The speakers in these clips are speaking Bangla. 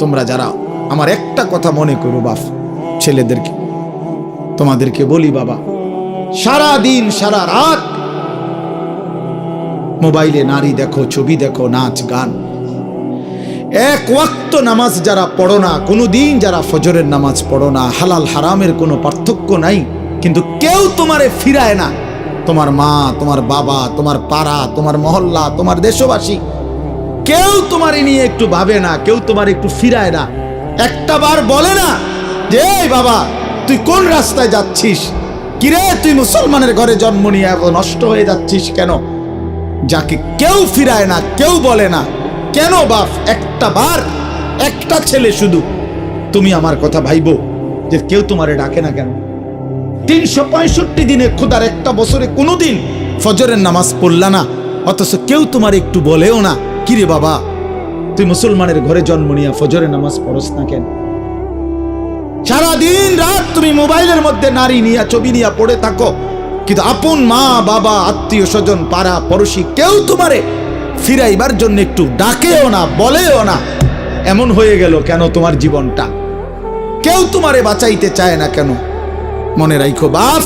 তোমরা যারা আমার একটা কথা মনে করো বাপ, ছেলেদেরকে, তোমাদেরকে বলি বাবা সারা দিন সারা রাত মোবাইলে নারী দেখো, ছবি দেখো, নাচ, গান। এক ওয়াক্ত নামাজ যারা পড়ো না কোনো দিন যারা ফজরের নামাজ পড়ো না, হালাল হারামের কোনো পার্থক্য নাই, কিন্তু কেউ তোমারে ফিরায় না। তোমার মা, তোমার বাবা, তোমার পাড়া, তোমার মহল্লা, তোমার দেশবাসী কেউ তোমারে নিয়ে একটু ভাবে না, কেউ তোমার একটু ফিরায় না। একটা বার বলে না যে বাবা, তুই কোন রাস্তায় যাচ্ছিস? কিরে, তুই মুসলমানের ঘরে জন্ম নিয়ে এত নষ্ট হয়ে যাচ্ছিস কেন? যাকে কেউ ফিরায় না, কেউ বলে না, কেন বাপ, একটা বার, একটা ছেলে শুধু। তুমি আমার কথা ভাইবো যে, কেউ তোমারে ডাকে না কেন? তিনশো পঁয়ষট্টি দিনে খোদার একটা বছরে কোনোদিন ফজরের নামাজ পড়লা না, অথচ কেউ তোমার একটু বলেও না। কিরে বাবা? তুই মুসলমানের ঘরে জন্ম নিয়ে ফজরে নামাজ পড়স না কেন? সারাদিন রাত তুমি মোবাইলের মধ্যে নারী নিয়া, ছবি নিয়া পড়ে থাকো। কিন্তু আপন মা, বাবা, আত্মীয় স্বজন, পাড়া, পড়োশি কেউ তোমারে ফিরাইবার জন্য একটু ডাকেও না, বলেও না। এমন হয়ে গেল কেন তোমার জীবনটা? কেউ তোমারে বাঁচাইতে চায় না কেন? মনে রাখো বাপ,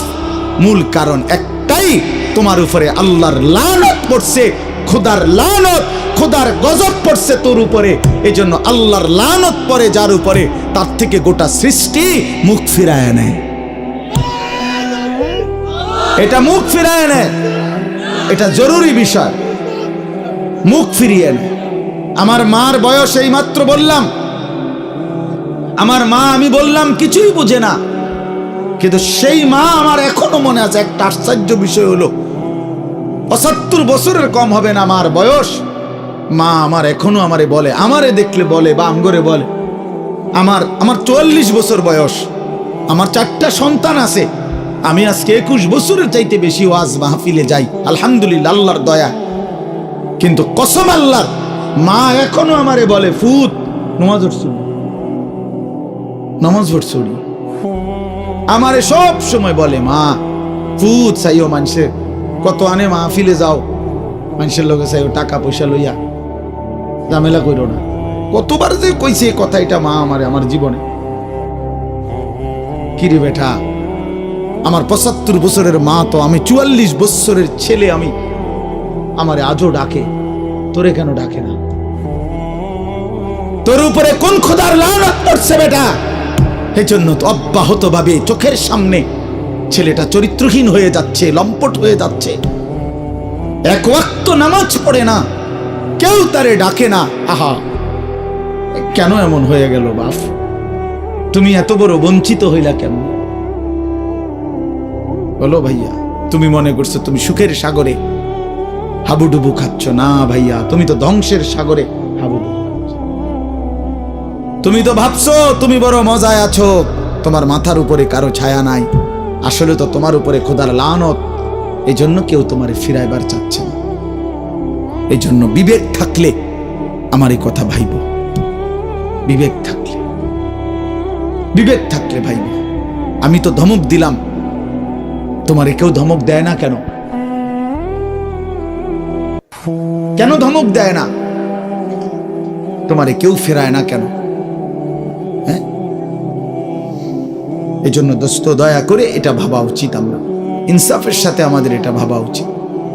মূল কারণ একটাই, তোমার উপরে আল্লাহর লানত পড়ছে। খোদার লানত, খোদার গজব পড়ছে তোর উপরে। এই জন্য আল্লাহর লানত পরে যার উপরে, তার থেকে গোটা সৃষ্টি মুখ ফিরায় নেয় এটা মুখ ফিরায় নেয় এটা জরুরি বিষয়। মুখ ফিরিয়ে নেয় আমার মার বয়স এই মাত্র বললাম। আমার মা, আমি বললাম, কিছুই বুঝে না। কিন্তু সেই মা আমার এখনও মনে আছে, একটা আশ্চর্য বিষয় হলো পঁচাত্তর বছরের কম হবে না আমার বয়স। মা আমার এখনও আমারে বলে, আমারে দেখলে বলে বা আমগরে বলে। আমার আমার চুয়াল্লিশ বছর বয়স। আমার চারটা সন্তান আছে। আমি আজকে একুশ বছরের চাইতে বেশি ওয়াজ মাহফিলে যাই। আলহামদুলিল্লাহ, আল্লাহর দয়া। কিন্তু কসম আল্লাহর, মা এখনও আমারে বলে, ফুত, নমাজ নমাজ আমারে সব সময় বলে, মা, ফুত চাইও মানুষের কত আনে মাহফিলে যাও? মানুষের লোকে চাইও টাকা পয়সা লইয়া। ঝামেলা কইরো না। কতবার যে কইছে কথা, এটা মা আমারে, আমার জীবনে। কিরে বেটা, আমার পঁচাত্তর বছরের মা তো আমি, চুয়াল্লিশ বছরের ছেলে আমি। আমারে আজও ডাকে, তোরে কেন ডাকে না? তোর উপরে কোন খোদার লানত পড়ছে বেটা? এজন্য অব্যাহত ভাবে চোখের সামনে ছেলেটা চরিত্রহীন হয়ে যাচ্ছে, লম্পট হয়ে যাচ্ছে। এক ওয়াক্ত নামাজ পড়ে না, কেউ তারে ডাকে না। আহা, কেন এমন হয়ে গেল বাপ? তুমি এত বড় বঞ্চিত হইলা কেন? বলো ভাইয়া, তুমি মনে করছ তুমি সুখের সাগরে হাবুডুবু খাচ্ছ? না ভাইয়া, তুমি তো ধ্বংসের সাগরে হাবুডুবু তুমি তো ভাবছ তুমি বড় মজায় আছো, তোমার মাথার উপরে কারও ছায়া নাই। আসলে তো তোমার উপরে খোদার লানত। এই জন্য কেউ তোমারে ফিরাইবার চাচ্ছে না। এই জন্য বিবেক থাকলে আমার এই কথা ভাইব। বিবেক থাকলে। বিবেক থাকলে ভাইব। আমি তো ধমক দিলাম। তোমারে কেউ ধমক দেয় না কেন? কেন ধমক দেয় না? তোমারে কেউ ফেরায় না কেন? এই জন্য দোস্ত, দয়া করে এটা ভাবা উচিত আমরা। ইনসাফের সাথে আমাদের এটা ভাবা উচিত।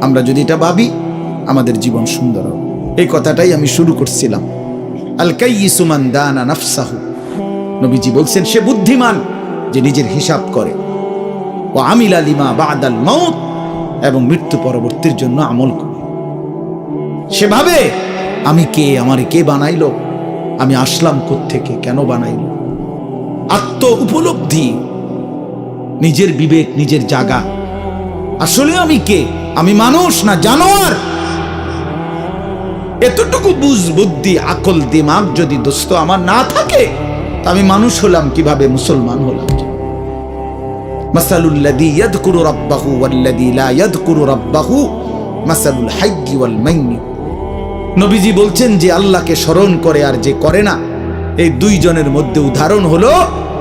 আমরা যদি এটা ভাবি, আমাদের জীবন সুন্দর হবে। এই কথাটাই আমি শুরু করছিলাম। আল কাইয়িসুমান দানা নবীজি বলছেন, সে বুদ্ধিমান যে নিজের হিসাব করে। ও আমিল আলিমা বাদাল মৌত এবং মৃত্যু পরবর্তীর জন্য আমল করে। সেভাবে আমি কে? আমার কে বানাইলো? আমি আসলাম থেকে কেন বানাইল? আত্ম উপলব্ধি নিজের বিবেক, নিজের জাগা। আসলে আমি কে? আমি মানুষ না জানোয়ার? এতটুকু বুঝ, বুদ্ধি, আকল, দিমাগ যদি দোস্ত আমার না থাকে আমি মানুষ হলাম কীভাবে? মুসলমান হলাম মাসালুল্লাযী ইয়াযকুরু রাব্বাহু ওয়াল্লাযী লা ইয়াযকুরু রাব্বাহু মাসালুল হাইয়্যি ওয়াল মাইয়্যিত। নবীজি বলছেন যে আল্লাহকে স্মরণ করে আর যে করে না, এই দুইজনের মধ্যে উদাহরণ হলো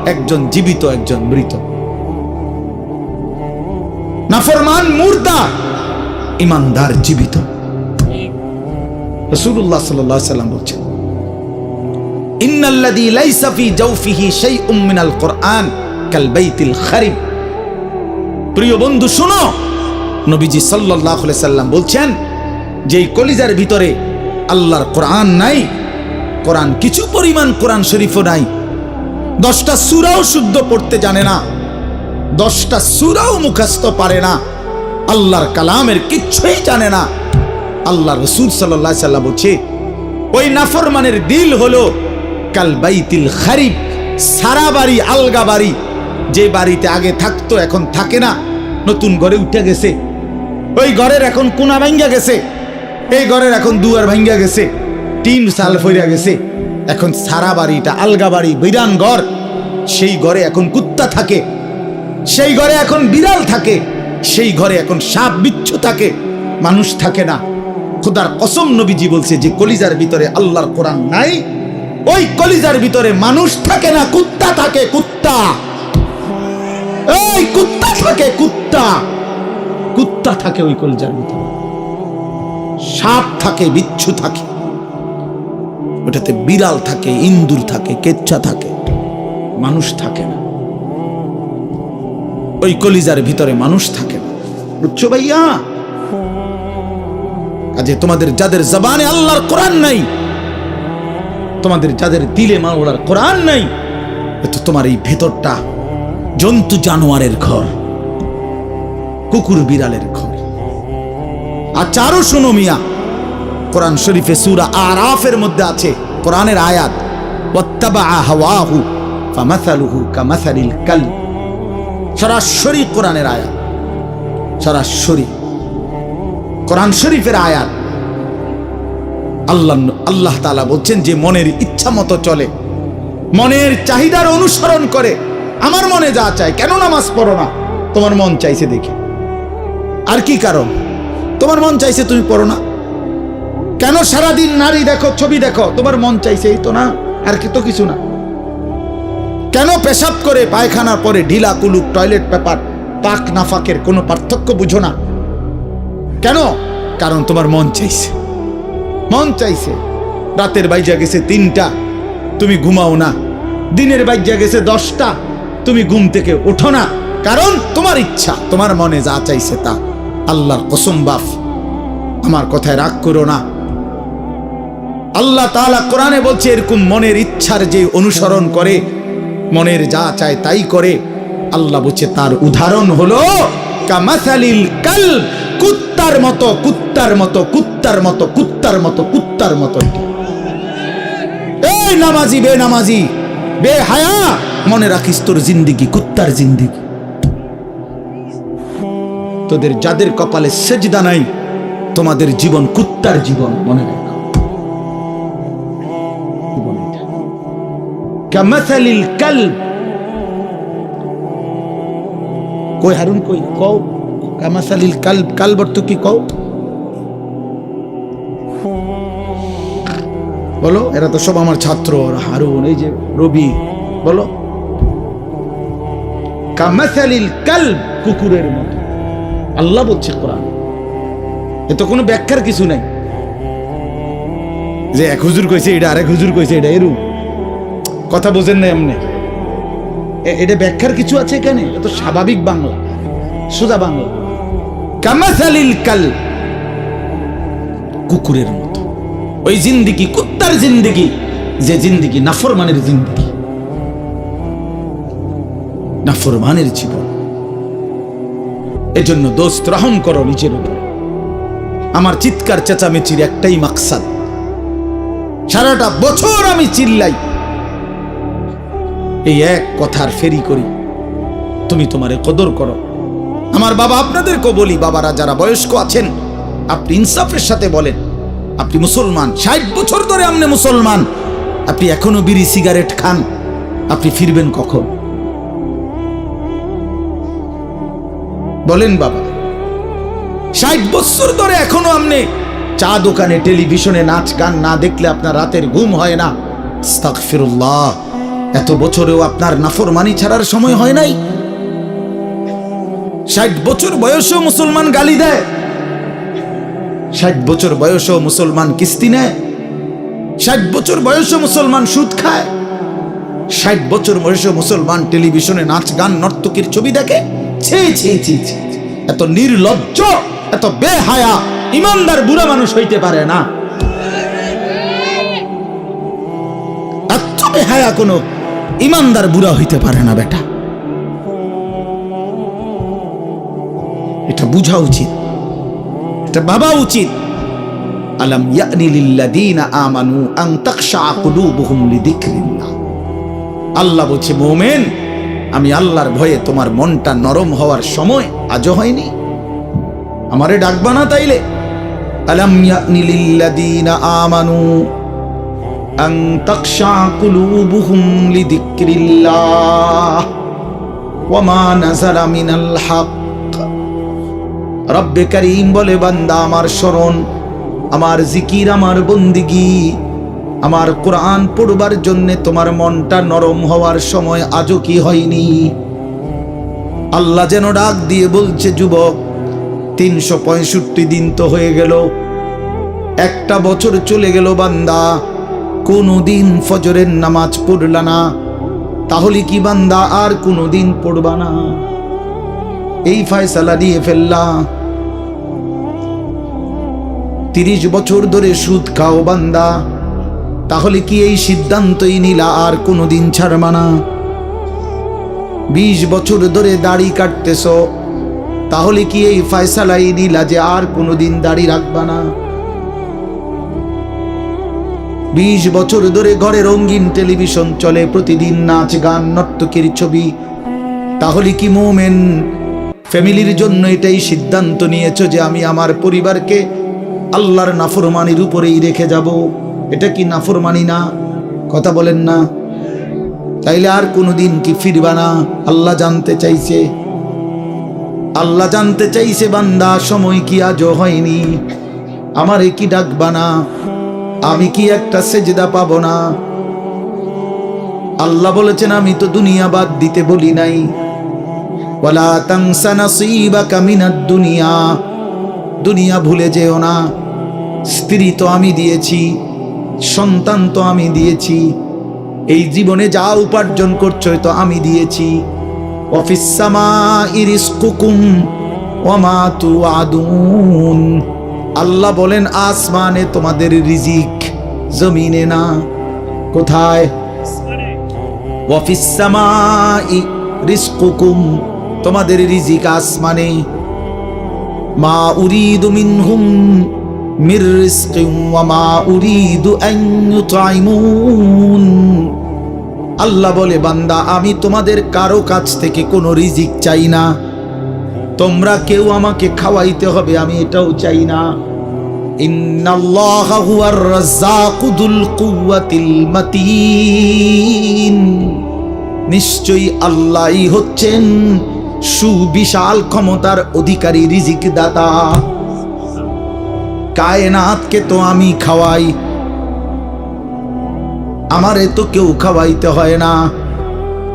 একজন জীবিত, একজন মৃত। নাফরমান মুর্দা, ইমানদার জীবিত। রসুল্লাহ সাল্লাম বলছেন, ইন্নাল্লাযী লাইসা ফি জাওফিহি শাইউম মিনাল কোরআন কাল বাইতিল খারিব প্রিয় বন্ধু, শুনো, নবীজি সাল্লাল্লাহু আলাইহি সাল্লাম বলছেন যে কলিজার ভিতরে আল্লাহর কোরআন নাই কোরআন কিছু পরিমাণ কোরআন শরীফও নাই, দশটা সূরাও শুদ্ধ পড়তে জানে না দশটা সুরাও মুখস্থ পারে না। আল্লাহর কালামের কিচ্ছুই জানে না। আল্লাহ রসুল সাল্লাহ সাল্লাম বলছে, ওই নাফরমানের দিল হলো কাল বাইতিল খারিব সারা বাড়ি আলগা বাড়ি। যে বাড়িতে আগে থাকতো, এখন থাকে না। নতুন ঘরে উঠে গেছে। ওই ঘরের এখন কোনা ভাঙ্গা গেছে। এই ঘরের এখন দুয়ার ভাঙ্গা গেছে। টিন সাল ফইরা গেছে। এখন সারা বাড়িটা আলগা বাড়ি, বিরান ঘর। সেই ঘরে এখন কুত্তা থাকে। সেই ঘরে এখন বিড়াল থাকে, সেই ঘরে এখন সাপ, বিচ্ছু থাকে, মানুষ থাকে না। খুদার কসম নবীজি বলছে যে কলিজার ভিতরে আল্লাহর কোরআন নাই, ওই কলিজার ভিতরে মানুষ থাকে না, কুত্তা থাকে, কুত্তা। এই কুত্তা থাকে, কুত্তা। কুত্তা থাকে ওই কলিজার ভিতরে। সাপ থাকে, বিচ্ছু থাকে। ওটাতে বিড়াল থাকে, ইন্দুর থাকে, কেচ্ছা থাকে, মানুষ থাকে না। ওই কলিজার ভিতরে মানুষ থাকে। বুঝছ ভাইয়া? কাজে তোমাদের যাদের জবানে আল্লাহর কোরআন নাই, তোমাদের যাদের দিলে মাওলার কোরআন নাই তো তোমার এই ভেতরটা জন্তু জানোয়ারের ঘর, কুকুর বিড়ালের ঘর। আর চারো শোনো মিয়া, কোরআন শরীফে সুরা আরাফের মধ্যে আছে, কোরআনের আয়াত ওয়াত্তাবা হাওয়াহু ফামাসালুহু কামাসালিল কালব। সরাসরি কোরআনের আয়াত। সরাসরি। কোরআন শরীফের আয়াত। আল্লাহ আল্লাহ তালা বলছেন যে মনের ইচ্ছা মতো চলে। মনের চাহিদার অনুসরণ করে। আমার মনে যা চায়, কেন নামাজ পড়ো না? তোমার মন চাইছে দেখে। আর কি কারণ? তোমার মন চাইছে তুমি পড়ো না। কেন সারাদিন নারী দেখো, ছবি দেখো? তোমার মন চাইছে এই তো না, আর কি তো কিছু না। কেন পেশাব করে পায়খানার পরে ঢিলা কুলুক টয়লেট পেপার, পাক নাফাকের কোনো পার্থক্য বুঝো না? কেন? কারণ তোমার মন চাইছে। মন চাইছে। রাতের বাইজা গেছে তিনটা, তুমি ঘুমাও না। দিনের বাইজা গেছে দশটা, তুমি ঘুম থেকে ওঠো না। কারণ তোমার ইচ্ছা, তোমার মনে যা চাইছে তা। আল্লাহর কসম বাফ আমার কথায় রাগ করো না। আল্লাহ তাআলা কোরআনে বলছে, এরকম মনের ইচ্ছার যে অনুসরণ করে মনের যা চায় তাই করে। আল্লাহ বলছে, তার উদাহরণ হলো, কামাসালিল কাল, কুত্তার মতো কুত্তার মতো কুত্তার মতো কুত্তার মতো কুত্তার মতো এই নামাজি বে নামাজি বে হায়া মনে রাখিস তোর জিন্দিগি, কুত্তার জিন্দিগি। তোদের যাদের কপালে সেজদা নাই, তোমাদের জীবন কুত্তার জীবন, মনে রাখো কামাসালিল কালব কই হারুন, কই? কও। কামাসালিল কালব কালব অর্থ কি? কও। বলো, এরা তো সব আমার ছাত্র হারুন, এই যে রবি। বলো। কামাসালিল কালব কুকুরের মতো। আল্লাহ বলছে কোরআন। এ তো কোনো ব্যাখ্যার কিছু নাই। যে এক হুজুর কইছে, এটা আরেক হুজুর কইছে, এটা এরু কথা বোঝেন না এমনি। এটা ব্যাখ্যার কিছু আছে এখানে? তো স্বাভাবিক বাংলা, সোজা বাংলা। কামাসালিল কাল, কুকুরের মতো। ওই জিন্দিগি, কুত্তার জিন্দিগি, যে জিন্দিগি নাফরমানের জিন্দিগি। নাফরমানের জীবন। এজন্য দোস্ত, রহম করো নিজের উপর। আমার চিৎকার চেঁচামেচির একটাই মাকসাদ। সারাটা বছর আমি চিল্লাই। এই এক কথার ফেরি করি। তুমি তোমারে কদর করো। আমার বাবা আপনাদেরকে বলি, বাবারা যারা বয়স্ক আছেন, আপনি ইনসাফের সাথে বলেন, আপনি মুসলমান, ষাট বছর ধরে আপনি মুসলমান, আপনি এখনও বিড়ি, সিগারেট খান, আপনি ফিরবেন কখন? বলেন বাবা, ষাট বছর ধরে এখনও আপনি চা দোকানে, টেলিভিশনে নাচ গান না দেখলে আপনার রাতের ঘুম হয় না। আস্তাগফিরুল্লাহ। এত বছরেও আপনার নাফরমানি ছাড়ার সময় হয় নাই? ষাট বছর বয়সেও মুসলমান গালি দেয়। ষাট বছর বয়সেও মুসলমান কিস্তি নেয়। ষাট বছর বয়সে মুসলমান সুদ খায়। ষাট বছর বয়সে মুসলমান টেলিভিশনে নাচ, গান, নর্তকীর ছবি দেখে। এত নির্লজ্জ, এত বেহায়া, ইমানদার বুড়া মানুষ হইতে পারে না। এত বেহায়া কোনো ইমানদার বুড়া হইতে পারে না বেটা। এটা বুঝা উচিত। এটা ভাবা উচিত। আলাম ইয়ানি লিল্লাযীনা আমানু আন তাখশা কুলুবুহুম লিযিকরিল্লাহ। আল্লাহ বলছে, মুমিন, আমি আল্লাহর ভয়ে তোমার মনটা নরম হওয়ার সময় আজও হয়নি। আমারে ডাকবা না তাইলে। আলাম ইয়ানি লিল্লাযীনা আমানু আন তাখশা কুলুবুহুম লিযিকরিল্লাহ ওয়ামা নাযালা মিনাল হক রব্বে করিম বলে বান্দা আমার স্মরণ, আমার জিকির আমার বন্দিগি, আমার কোরআন পড়বার জন্য তোমার মনটা নরম হওয়ার সময় আজও কি হয়নি؟ আল্লাহ যেন ডাক দিয়ে বলছে, যুবক, তিনশো পঁয়ষট্টি দিন তো হয়ে গেল। একটা বছর চলে গেল বান্দা। কোনো দিন ফজরের নামাজ পড়লা না। তাহলে কি বান্দা আর কোনো দিন পড়বা না? এই ফায়সালা দিয়ে ফেললা। তিরিশ বছর ধরে সুদ খাও বান্দা। তাহলে কি এই সিদ্ধান্তই নিলা আর কোনোদিন ছাড়বা না? বিশ বছর ধরে দাড়ি কাটতেছ। তাহলে কি এই ফয়সালাই নিলা যে আর কোনোদিন দাড়ি রাখবা না? বিশ বছর ধরে ঘরে রঙিন টেলিভিশন চলে, প্রতিদিন নাচ গান, নর্তকীর ছবি। তাহলে কি মোমেন? ফ্যামিলির জন্য এটাই সিদ্ধান্ত নিয়েছো যে আমি আমার পরিবারকে আল্লাহর নাফরমানির উপরেই রেখে যাব? এটা কি নাফরমানি না? কথা বলেন না। তাইলে আর কোনোদিন কি ফিরবা না? আল্লাহ জানতে চাইছে। আল্লাহ জানতে চাইছে, বান্দা, সময় কি আজও হয়নি? আমারে কি ডাকবা না? আমি কি একটা সেজদা পাবো না? আল্লাহ বলেছেন, আমি তো দুনিয়া বাদ দিতে বলি নাই। ওয়ালা তাংসা নাসিবাকা মিনাদ দুনিয়া। দুনিয়া ভুলে যেও না। স্ত্রী তো আমি দিয়েছি, সন্তান তো আমি দিয়েছি। এই জীবনে যা উপার্জন করছ তো আমি দিয়েছি। অফিসামা ইরিসকুকুম ওমা তু আদুন আল্লাহ বলেন, আসমানে তোমাদের রিজিক জমিনে না, কোথায়? তোমাদের রিজিক আসমানে। মা উরিদু মিনহুম মির মা উরিদু আল্লাহ বলে, বান্দা, আমি তোমাদের কারও কাছ থেকে কোনো রিজিক চাই না। তোমরা কেউ আমাকে খাওয়াইতে হবে, আমি এটাও চাই না। নিশ্চয়ই আল্লাহই হচ্ছেন সুবিশাল ক্ষমতার অধিকারী রিজিক দাতা কায়নাতকে তো আমি খাওয়াই, আমারে তো কেউ খাওয়াইতে হয় না।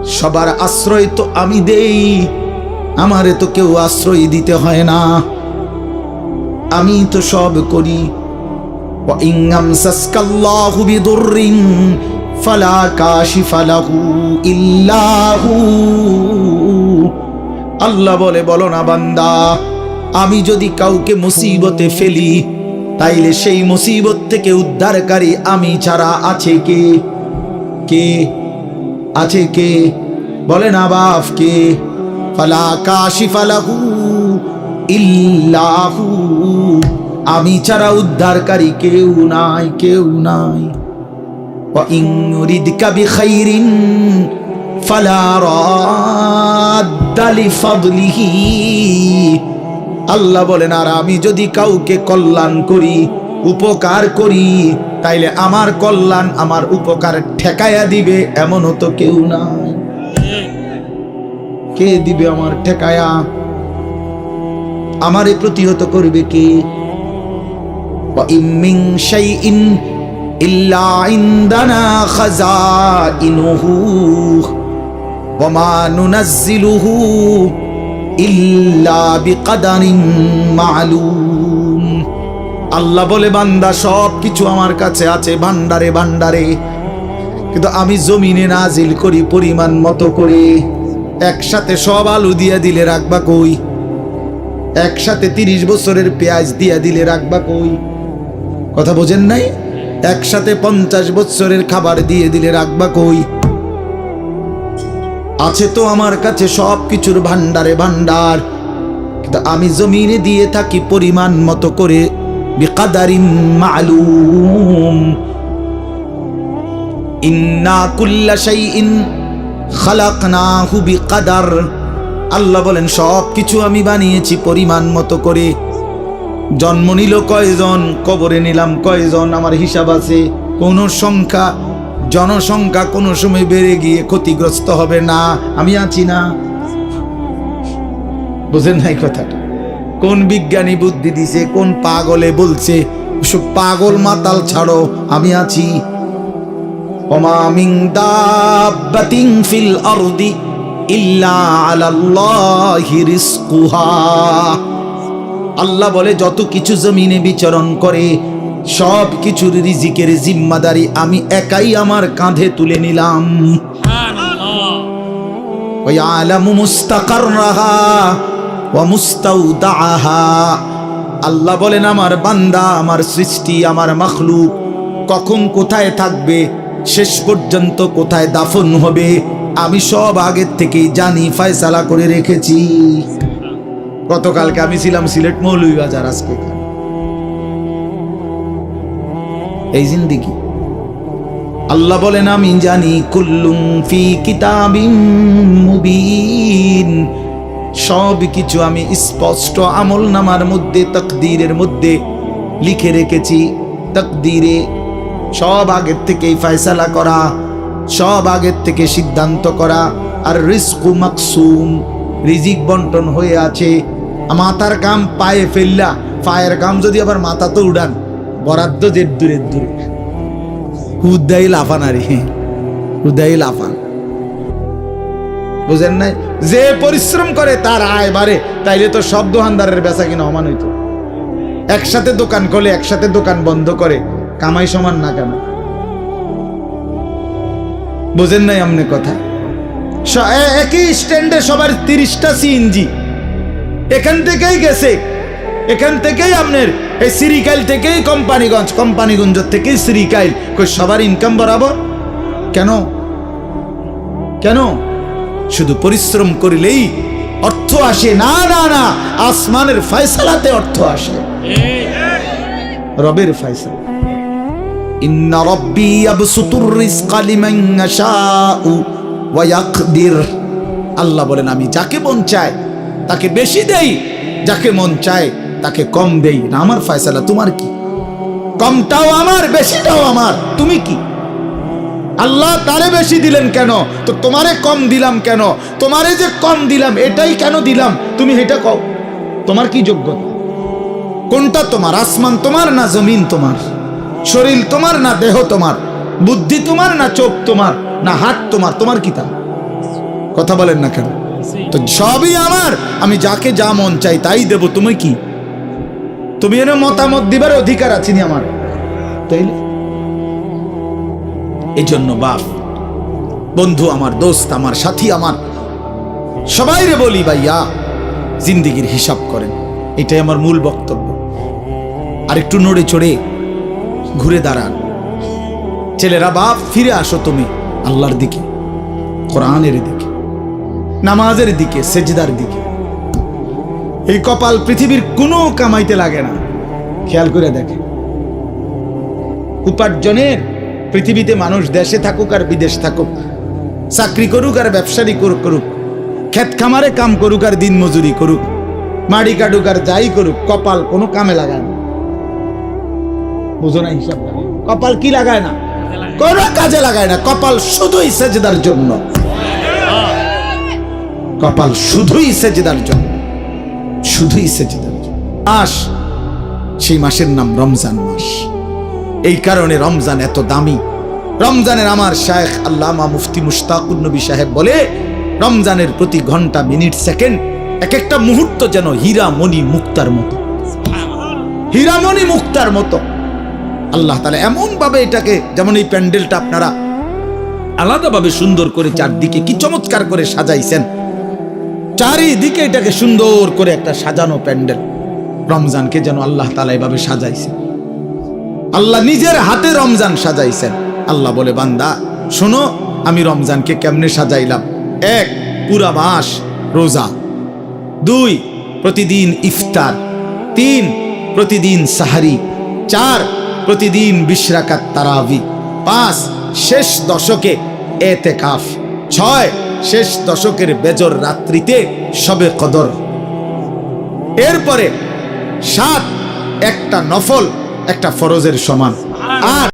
সবার আশ্রয় তো আমি দেই, আমারে তো কেউ আশ্রয় দিতে হয় না। আমি তো সব করি। ফালা ইল্লাহু। আল্লাহ বলে, বলো না বান্দা, আমি যদি কাউকে মুসিবতে ফেলি, তাইলে সেই মুসিবত থেকে উদ্ধারকারী আমি ছাড়া আছে কে? কে? আছে কে? বলে না বাফ কে? ফালা কাশি ফালাহু ইল্লাহু। আমি ছাড়া উদ্ধারকারী কেউ নাই কেউ নাই। আল্লাহ বলেন, আর আমি যদি কাউকে কল্যাণ করি, উপকার করি, তাইলে আমার কল্যাণ আমার উপকার ঠেকায়া দিবে, এমনও তো কেউ নাই। কে দিবে আমার ঠেকায়া? আমারে প্রতিহত করবে কে? ইমিং শাইইন ইল্লা ইনদানা খাজাইনুহু ওয়া মা নুনাজ্জিলুহু ইল্লা বিকাদারিন মালুম আল্লাহ বলে, বান্দা সব কিছু আমার কাছে আছে ভান্ডারে ভান্ডারে কিন্তু আমি জমিনে নাজিল করি, পরিমাণ মতো করে। একসাথে সব আলু দিয়া দিলে রাখবা কই? একসাথে তিরিশ বছরের পেঁয়াজ দিয়া দিলে রাখবা কই? কথা বোঝেন নাই? একসাথে পঞ্চাশ বছরের খাবার দিয়ে দিলে রাখবা কই? আছে তো আমার কাছে সব কিছুর ভান্ডারে ভান্ডার কিন্তু আমি জমিনে দিয়ে থাকি পরিমাণ মতো করে আল্লাহ বলেন সব কিছু আমি বানিয়েছি পরিমাণ মতো করে। জন্ম নিল কয়জন, কবরে নিলাম কয়জন, আমার হিসাব আছে। কোন সংখ্যা, জনসংখ্যা কোনো সময় বেড়ে গিয়ে ক্ষতিগ্রস্ত হবে না, আমি আছি না। বুঝেন নাই কথাটা? কোন বিজ্ঞানী বুদ্ধি দিছে, কোন পাগলে বলছে সব পাগল মাতাল ছাড়ো, আমি আছি। ওমা মিন দাব্বাতিন ফিল আরদি ইল্লা আলাল্লাহি রিজকুহা। আল্লাহ বলে যত কিছু জমিনে বিচরণ করে সব কিছুর রিজিকের জিম্মাদারি আমি একাই আমার কাঁধে তুলে নিলাম। ওই আলামু মুস্তাকাররাহা ওয়া মুস্তাউদাহা আল্লাহ বলেন আমার বান্দা আমার সৃষ্টি আমার মখলুক কখন কোথায় থাকবে শেষ পর্যন্ত কোথায় দাফন হবে আমি সব আগের থেকেই জানি ফায়সালা করে রেখেছি। গতকালকে আমি ছিলাম সিলেট মৌলভীবাজার আজকে। এই জিন্দিগি। আল্লাহ বলেন, আমি জানি, কুল্লুম ফি কিতাবিম মুবিন। সব কিছু আমি স্পষ্ট আমল নামার মধ্যে, তকদিরের মধ্যে লিখে রেখেছি। তকদিরে সব আগের থেকেই ফয়সালা করা, সব আগের থেকে সিদ্ধান্ত করা, আর রিস্কু মাকসুম, রিজিক বন্টন হয়ে আছে। মাথার কাম পায়ে ফেললা, পায়ের কাম যদি আবার মাথা তো উড়ান, বরাদ্দ যে দূরে দূরে। হুদাই লাফান আরে হুদাই লাফান। বুঝেন নাই? যে পরিশ্রম করে তার আয় বাড়ে, তাইলে তো সব দোকানদারের বেচা কিনা অমান হইতো। একসাথে দোকান খোলে, একসাথে দোকান বন্ধ করে, কামাই সমান না কেন? বুঝেন নাই আমনে কথা? একই স্ট্যান্ডে সবার তিরিশটা সিএনজি এখান থেকেই গেছে। এখান থেকেই আপনার এই সিরিকাইল থেকেই কোম্পানিগঞ্জ কোম্পানিগঞ্জ থেকেই সিরিকাইল কই, সবার ইনকাম বরাবর? কেন? কেন? শুধু পরিশ্রম করিলেই অর্থ আসে। না না না, আসমানের ফয়সালাতে অর্থ আসে। রবের ফয়সালা। ইন্না রব্বি ইয়াবসুতুর রিজকা লিমান ইয়াশাউ ওয়া ইয়াকদির আল্লাহ বলেন, আমি যাকে মন চায় তাকে বেশি দেই, যাকে মন চায় তাকে কম দেই না। আমার ফয়সালা, তোমার কি? কমটাও আমার, বেশিটাও আমার। তুমি কি? আল্লাহ তারে বেশি দিলেন কেন? তো তোমারে কম দিলাম কেন? তোমারে যে কম দিলাম, এটাই কেন দিলাম? তুমি এটা কও। তোমার কি যোগ্যতা? কোনটা তোমার? আসমান তোমার না জমিন তোমার? শরীর তোমার না দেহ তোমার? বুদ্ধি তোমার না চোখ তোমার? না হাত তোমার? তোমার কি তা? কথা বলেন না কেন? তো সবই আমার। আমি যাকে যা মন চাই তাই দেব। তুমি কি? তুমি এর মতামত দিবার অধিকার আছে নি আমার? তাইলে? এই জন্য বাপ, বন্ধু আমার, দোস্ত আমার, সাথী আমার, সবাই রে বলি ভাইয়া, জিন্দিগির হিসাব করেন। এটাই আমার মূল বক্তব্য। আর একটু নড়ে চড়ে ঘুরে দাঁড়ান। ছেলেরা বাপ, ফিরে আসো তুমি, আল্লাহর দিকে। কোরআনের দিকে। নামাজের দিকে, সেজদার দিকে। এই কপাল পৃথিবীর কোনো কামাইতে লাগে না। খেয়াল করে দেখে। উপার্জনের পৃথিবীতে মানুষ দেশে থাকুক আর বিদেশ থাকুক, চাকরি করুক আর ব্যবসায়ী করুক করুক, ক্ষেত খামারে কাম করুক আর দিন মজুরি করুক, মাড়ি কাটুক আর যাই করুক, কপাল কোনো কামে লাগায় না। বুঝো না হিসাব কপাল কি লাগায় না? কোনো কাজে লাগায় না। কপাল শুধুই সেজদার জন্য। কপাল শুধুই সেজদার জন্য। শুধুই সেজদার মাস, সেই মাসের নাম রমজান মাস। এই কারণে রমজান এত দামি। রমজানের আমার শায়েখ আল্লামা মুফতি মুশতাকুর নবী সাহেব বলে, রমজানের প্রতি ঘণ্টা, মিনিট, সেকেন্ড এক একটা মুহূর্ত যেন হীরা মণি মুক্তার মতো। হীরামণি মুক্তার মতো। আল্লাহ তালা এমন ভাবে এটাকে, যেমন এই প্যান্ডেলটা আপনারা আলাদাভাবে সুন্দর করে চারদিকে কি চমৎকার করে সাজাইছেন। চারিদিকে এটাকে সুন্দর করে একটা সাজানো প্যান্ডেল। রমজানকে যেন আল্লাহ তালা এভাবে সাজাইছে আল্লাহ নিজের হাতে রমজান সাজাইছেন। আল্লাহ বলে, বান্দা, শোনো, আমি রমজানকে কেমনে সাজাইলাম? এক, পুরা মাস রোজা। দুই, প্রতিদিন ইফতার। তিন, প্রতিদিন সাহারি। চার, প্রতিদিন বিশ্রাকাত তারাবি। পাঁচ, শেষ দশকে এতে কাফ ছয় শেষ দশকের বেজর রাত্রিতে সবে কদর। এরপরে সাত একটা নফল একটা ফরজের সমান। আর